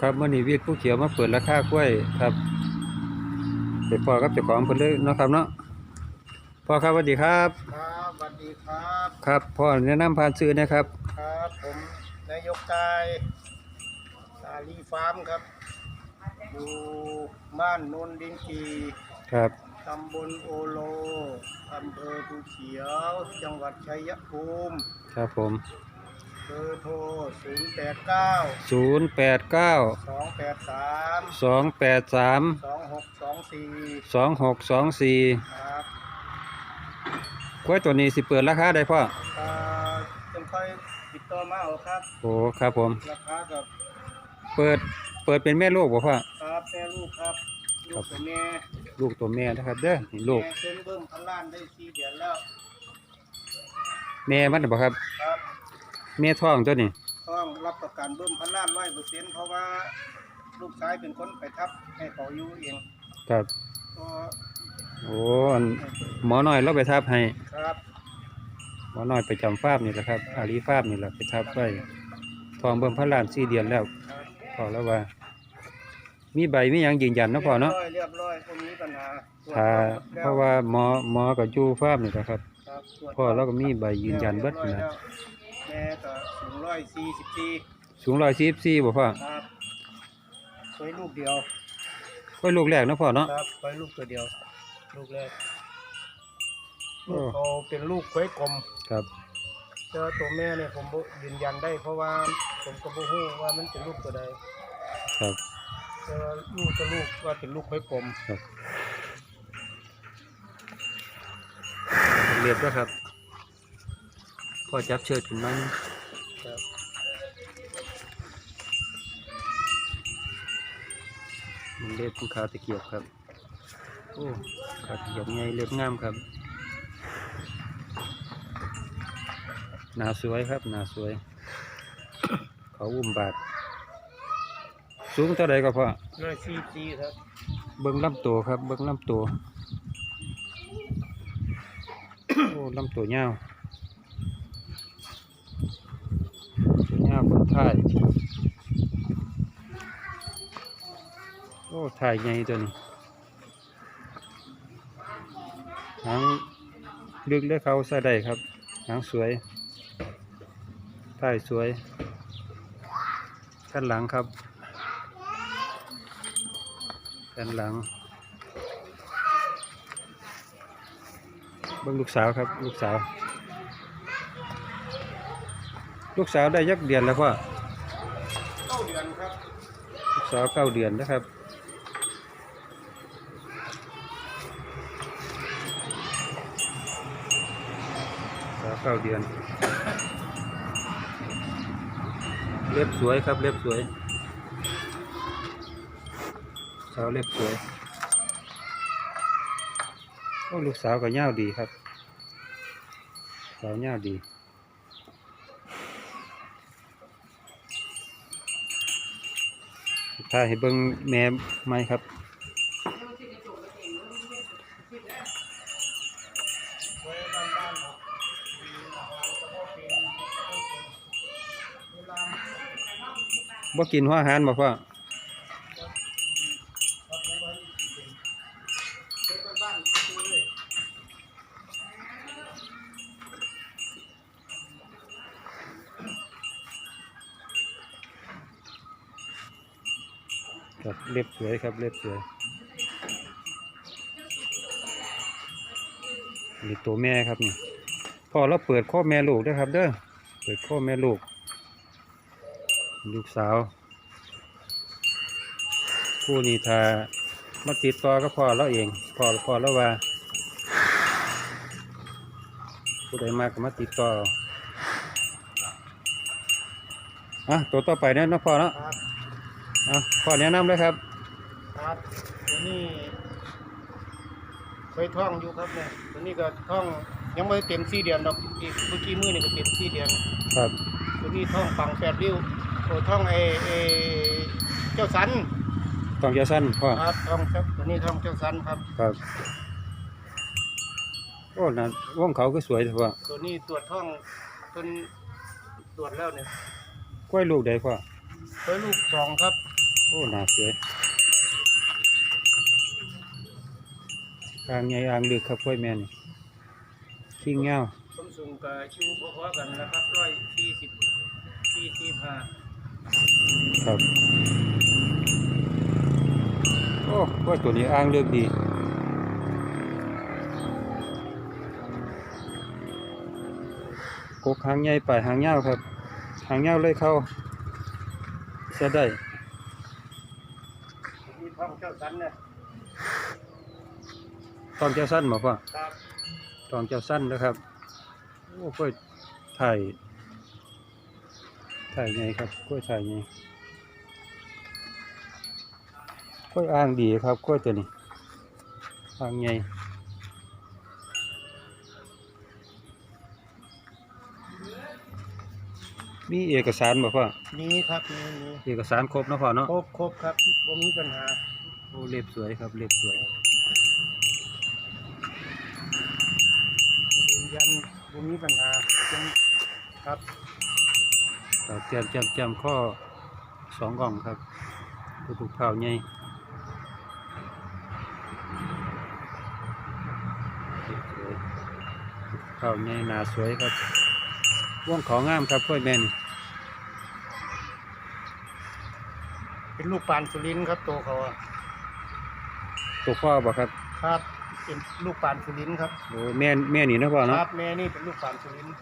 ครับมื่อนี้วีดผู้เขียวมาเปิดราคากล้วยครับไปพ่อครับเจ้าของเพิ่นเลยเนาะครับเนาะพ่อครับสวัสดีครับ ครับสวัสดีครับ ครับพ่อแนะนำผ่านซื้อนะครับ ครับผมนายกกายสาลีฟาร์มครับอยู่บ้านโนนดินจีครับตำบลโอโลอำเภอภูเขียว จังหวัดชัยภูมิ ครับผม เบอร์โทร0 8 9 0 8 9 2 8 3 2 8 3 2 6 2 4 2 6 2 4ครับกล้วยตัวนี้สิเปิดราคาได้พ่อเอ่อจนค่อยติดต่อมาเอาครับ โอ้ครับผม ราคากับเปิดเปิดเป็นแม่ลูกบ่พ่อ ครับแม่ลูกครับลูกกับแม่ลูกตัวแม่นะครับเด้อนี่ลูกแม่เซ็นเบิ่มพันล้านได้สี่เดือนแล้ว แม่มันน่ะบ่ครับครับ แม่ท้องตัวนี้ต้องรับประกันเบิ่มพันล้านร้อยเปอร์เซ็นต์เพราะว่าลูกชายเป็นคนไปทับให้เขาอยู่เองครับ ก็โอ้อันหมอน้อยเราไปทับให้ครับหมอน้อยไปจำฟาบนี่แหละครับ อาลีฟาบนี่แหละไปทับไว้ทองเบิ่มพระลานสี่เดือนแล้วครับพอแล้วว่า มีใบมีหยังยืนยันเนาะพ่อเนาะรียบร้อยเรียบร้อยพวกนี้ปัญหาตวจถ้าแล้วเพราะว่าหมอหมอกับจูฟาบนี่แหละครับ ครับตรวจพ่อเราก็มีใบยืนยันเบิดรียนะร้อยแล้วแม่ก็สูงร้อยสี่สิบสี่สูงร้อยสี่สี่บ่พ่อครับเคยลูกเดียวค่อยลูกแรกเนาะพ่อเนาะ ครับเคยลูกตัวเดียว ลูกแรกโอ้ ลูกเขาเป็นลูกควายกลมครับ แต่ว่าตัวแม่เนี่ยผมบ่ยืนยันได้ เพราะว่าผมก็บ่ฮู้ว่ามันเป็นลูกตัวใดครับ แต่ว่าลูกกับลูกว่าเป็นลูกควายกลมครับเรียบแล้วครับ พ่อจับเชิดขึ้นมาครับมันเรียบเป็นขาตะเกียบครับ โอ้ขาตะเกียบไงเรียบงามครับ หนาสวยครับ หนาสวย เขาอุ้มบาทสูงเท่าไรก็พอร้อยสี่สี่ครับ เบิ้งลำตัวครับ เบิ้งลำตัว โอ้ลำตัวยาวตัวยาวคน ถ่าย โอ้ถ่ายไงตัวนี้หางลึกและเขาใส่ได้ครับหางสวยถ่ายสวยขั้นหลังครับขั้นหลังเบิ่งลูกสาวครับลูกสาว ลูกสาวได้ยักเดือนแล้วพ่อเก้าเดือนครับลูกสาวเก้าเดือนนะครับสาวเก้าเดือน เล็บสวยครับเล็บสวยสาวเล็บสวยโอ้ลูกสาวก็ย่าวดีครับ สาวย่าวดี ถ้ายให้เบิ้งแม่ไหมครับว้บ้านบ้านครับมีอาหารกระเพาะเป็นเวลาบ่กินหัวอาหารบ่พ่อ ครับในบ้านเป็นเป็นบ้านคือเลย ครับ เล็บสวยครับเล็บสวยนี่ตัวแม่ครับนี่พ่อเราเปิดข้อแม่ลูกด้วยครับ เด้อเปิดข้อแม่ลูก ลูกสาวผู้นี้ถ้ามาติดต่อก็พ่อเราเองพ่อพ่อเราว่าผู้ใดมากก็มาติดต่อเอาอะตัวต่อไปเนี่ยนาะพ่อเนาะครับอะพ่อแนะนำเลยครับครับตัว นี้เคยท่องอยู่ครับเนี่ยตัวนี้ก็ท่องยังไม่เต็มสี่เดือนดอกอีกเมื่อกี้มือนี่ก็เต็มสี่เดือนครับตัวนี้ท่องปังแปดริ้วโอ้ท่องไอเอเจ้าสันต้องจะสั้นพ่อครับท่องครับตัวนี้ท่องเจ้าสันครับครับโอ้นะว่องเขาก็สวยเถอะพ่อตัวนี้ตรวจท่องจนตรวจแล้วเนี่ยกล้วยลูกใดพ่อเคยลูกสองครับสโอ้หนาสวย อ่างใหญ่อ่างลึกครับกล้วยแม่นี่ทิ้งเงาผมสูงกับชิวพอๆกันนะครับร้อยสี่สิบสี่สิบห้าครับโอ้กล้วยตัวนี้อ่างลึกดีกกหางใหญ่ปลายหางยาวครับหางยาวเลยเข้าจะได้มีท้องเจ้าสันนะ ตองเจ้าสั้นบ่พ่อครับตองเจ้าสั้นนะครับโอ้กล้วยถ่ายถ่ายไงครับกล้วยถ่ายไงกล้วยอ่างดีครับกล้วยตัวนี้อ่างไงมีเอกสารบ่พ่อนี่ครับนี่นี่เอกสารครบเนาะพ่อเนาะครบครบครับบ่มีปัญหาโอ้เล็บสวยครับเล็บสวย ยืนยันบ่มีปัญหาจังครับเราเตรียมจำจำข้อสองกล่องครับตัวถูกเผาใหญ่สวยเผาใหญ่หนาสวยครับว่องของงามครับกล้วยแม่นเป็นลูกปานสุรินทร์ครับตัวเขาอะตัวพ่อบ่ครับ ครับ เป็นลูกปานสุรินทร์ครับโอ้แม่นแม่นี่นะพ่อคเนาะรับแม่นี่เป็นลูกปานสุรินทร์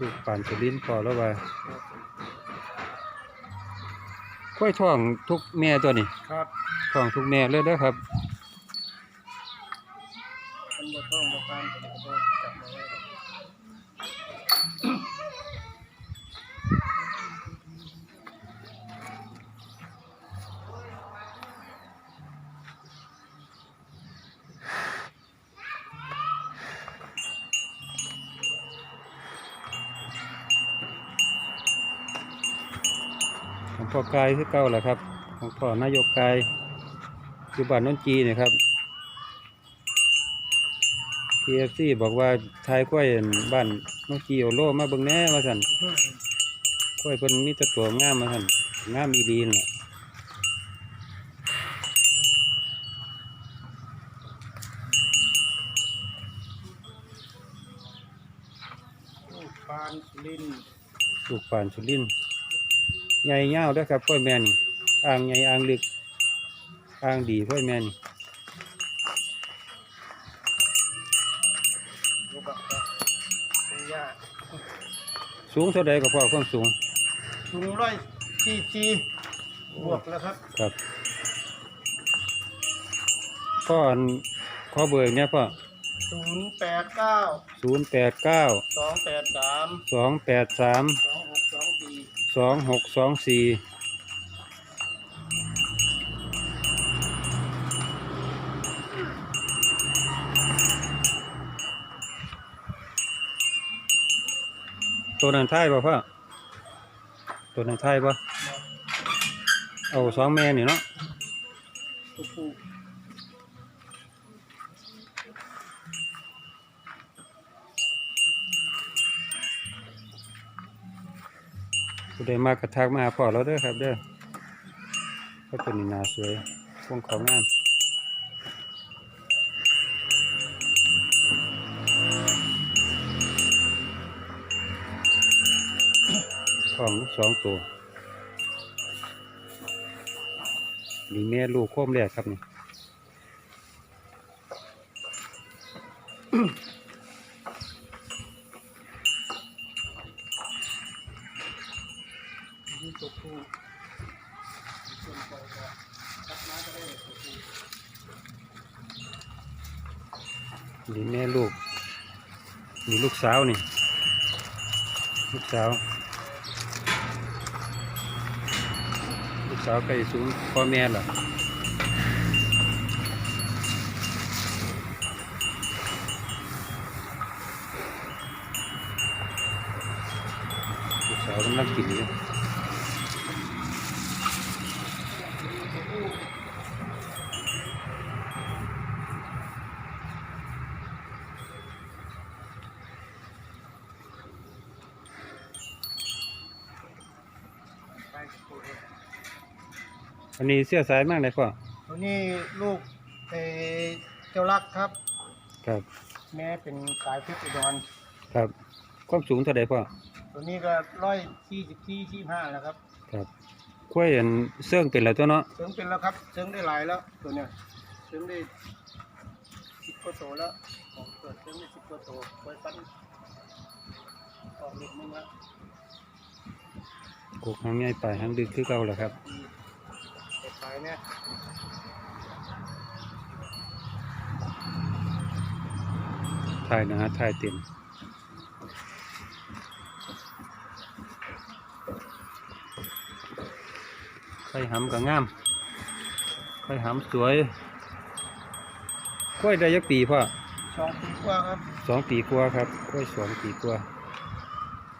ลูกป่านสุรินทร์พ่อแล้วว่าค่อยท้องทุกแม่ตัวนี้ครับท้องทุกแม่เลยเด้อครับ พ่อกายคือเก่าแหละครับของพ่อนายกกายอยู่บ้านนนจีเนะครับ PFC บอกว่าทายกล้วยอั่นบ้านนนจีโอโลมาเบิ่งแหน่มาสั่นกล้วยเพิ่นมีแต่ตัวงามมาสั่นงามอีดีนั่นล่ะลูกปานสุรินทร์ลูกป่านสุรินทร์ ใหญ่ยาวเด้อครับกล้วยแม่นี่อ่างใหญ่อ่างลึกอ่างดีกล้วยแม่นี่ลูกบักครับเป็นยาสูงเท่าใดก็พอความสูง สูงร้อยสี่สี่บวกแล้วครับ ครับพ่ออันขอเบอร์เนี่ยพ่อศูนย์แปดเก้าศูนย์แปดเก้าสองแปดสามสองแปดสามสองหก สองหกสองสี่ตัวนั้นท้ายป่ะพ่อตัวนั้นท้ายป่ะเอาสองแม่นี่เนาะ ผู้ใดมากระทักมาพอเราเด้อครับ เด้อก็เป็นนี่นาสวยพวงของงามของสองตัวนี่แม่ลูกโค้มแรกครับนี่นี่ตัวผู้ส่วนปล่อยก็ตัดมาก็ได้ตัวผู้ นี่แม่ลูก นี่ลูกสาวนี่ ลูกสาว ลูกสาวใกล้สูงพ่อแม่ล่ะลูกสาวกำลังกินอยู่ อันนี้เสื้อสายมากเลยพ่อตัวนี้ลูกเอ่อเจ้ารักครับ ครับแม่เป็นสายเพชรอุดรครับ ความสูงเท่าใดพ่อตัวนี้ก็ร้อยสี่สิบสี่สี่ห้าแล้วครับครับกล้วยอันเสื่องเป็นแล้วตัวเนาะเสริงเป็นแล้วครับเสริงได้หลายแล้วตัวเนี้ยเสริงได้สิบกว่าโตแล้วของเกิดเสริงได้สิบกว่าโตไว้ปั้นออกนิดนึงแล้ว กกหางใหญ่ปลายหางดึกคือเก่าแหละครับเก็ บไปเนี่ยถ่ายหนะถ่ายเต็มไข่หำก็งามไข่หำสวยกล้วยได้ยักปีพ่อสองปีกว่าครับสองปีกว่าครับกล้วยสองปีกว่า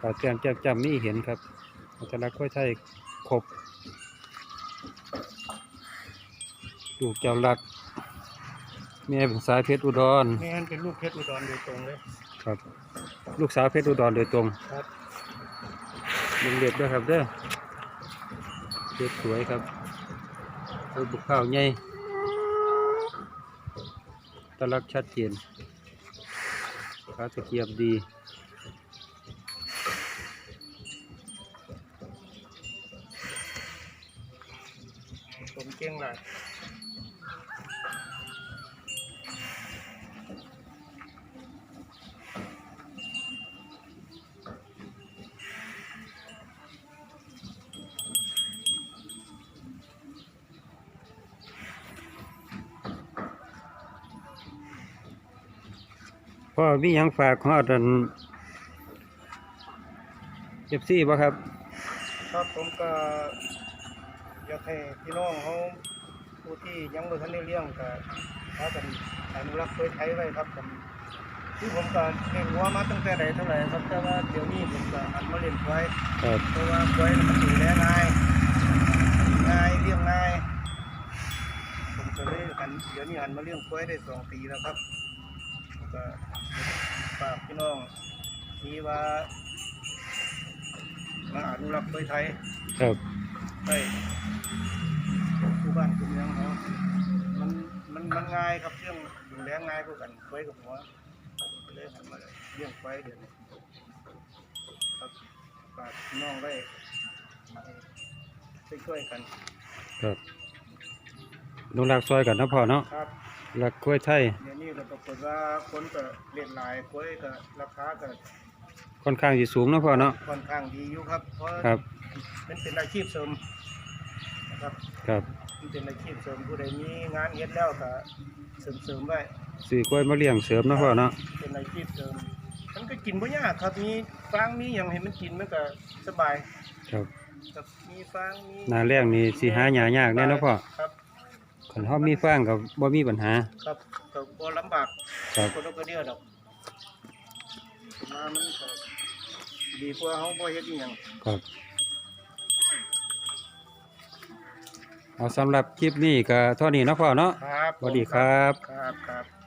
ปลาแก้มแจ่มจำนี่เห็นครับอัตลักษณ์กล้วยไทยครบ ลูกเจ้าลัก แม่เป็นสายเพชรอุดรนี่มันเป็นลูกเพชรอุดรโดยตรงเลย ครับ ลูกสาวเพชรอุดรโดยตรงครับยังเด็ดด้วยครับเด้อเพชรสวยครับเออบุกข้าวใหญ่ตลักษณ์ชัดเจนขาตะเกียบดีผมเก่งหลาย พ่อมีหยังฝากของอาจารย์เอฟซีบ่ครับ ครับผมก็อยากให้พี่น้องเขาผู้ที่ยังไม่ทันได้เลี้ยงก็พากันอนุรักษ์ไว้ไทยไว้ครับผมที่ผมก็เลี้ยงวัวมาตั้งแต่ไหนเท่าไหร่ครับแต่ว่าเดี๋ยวนี้ผมก็หันมาเลี้ยงควายครับ เพราะว่าควายมันดูแลง่ายง่ายเลี้ยงง่ายผมก็เลยหันเดี๋ยวนี้หันมาเลี้ยงควายได้สองปีแล้วครับ ก็ฝากพี่น้องที่ว่ามาอนุรักษ์ไว้ไทยครับไปผู้บ้านผู้เมืองเขามันมันมันง่ายครับเรื่องดูแลง่ายกว่ากันไว้กับหัวก็เลยหันมาเลี้ยงไว้เดี๋ยวนี้ครับฝากพี่น้องไว้ช่วยช่วยๆกัน ครับลงรักซอยกันเนาะพ่อเนาะครับ รักกล้วยไทยเดี๋ยวนี้ก็ปรากฏว่าคนก็เรียนหลายกล้วยก็ราคาก็ค่อนข้างสิสูงเนาะพ่อเนาะ ค่อนข้างดีอยู่ครับเพราะครับ มันเป็นอาชีพเสริมนะครับครับมันเป็นอาชีพเสริมผู้ใดมีงานเฮ็ดแล้วก็เสริมเสริมๆไว้ซื้อกล้วยมาเลี้ยงเสริมเนาะพ่อเนาะ เป็นอาชีพเสริมมันก็กินบ่ยากครับมีฟางมีอย่างให้มันกินมันก็สบายครับ ครับมีฟางมี หน้าแรงนี่สิหาหญ้ายากแน่เนาะพ่อ ครับ คันเฮามีฟางก็บ่มีปัญหา ครับก็บ่ลำบากครับ คนเราก็เดียวดอกมามันก็ดีกว่าเฮาบ่เฮ็ดอีหยังครับเอาสำหรับคลิปนี้ก็เท่านี้เนาะพ่อเนาะครับสวัสดีครับ ครับครับ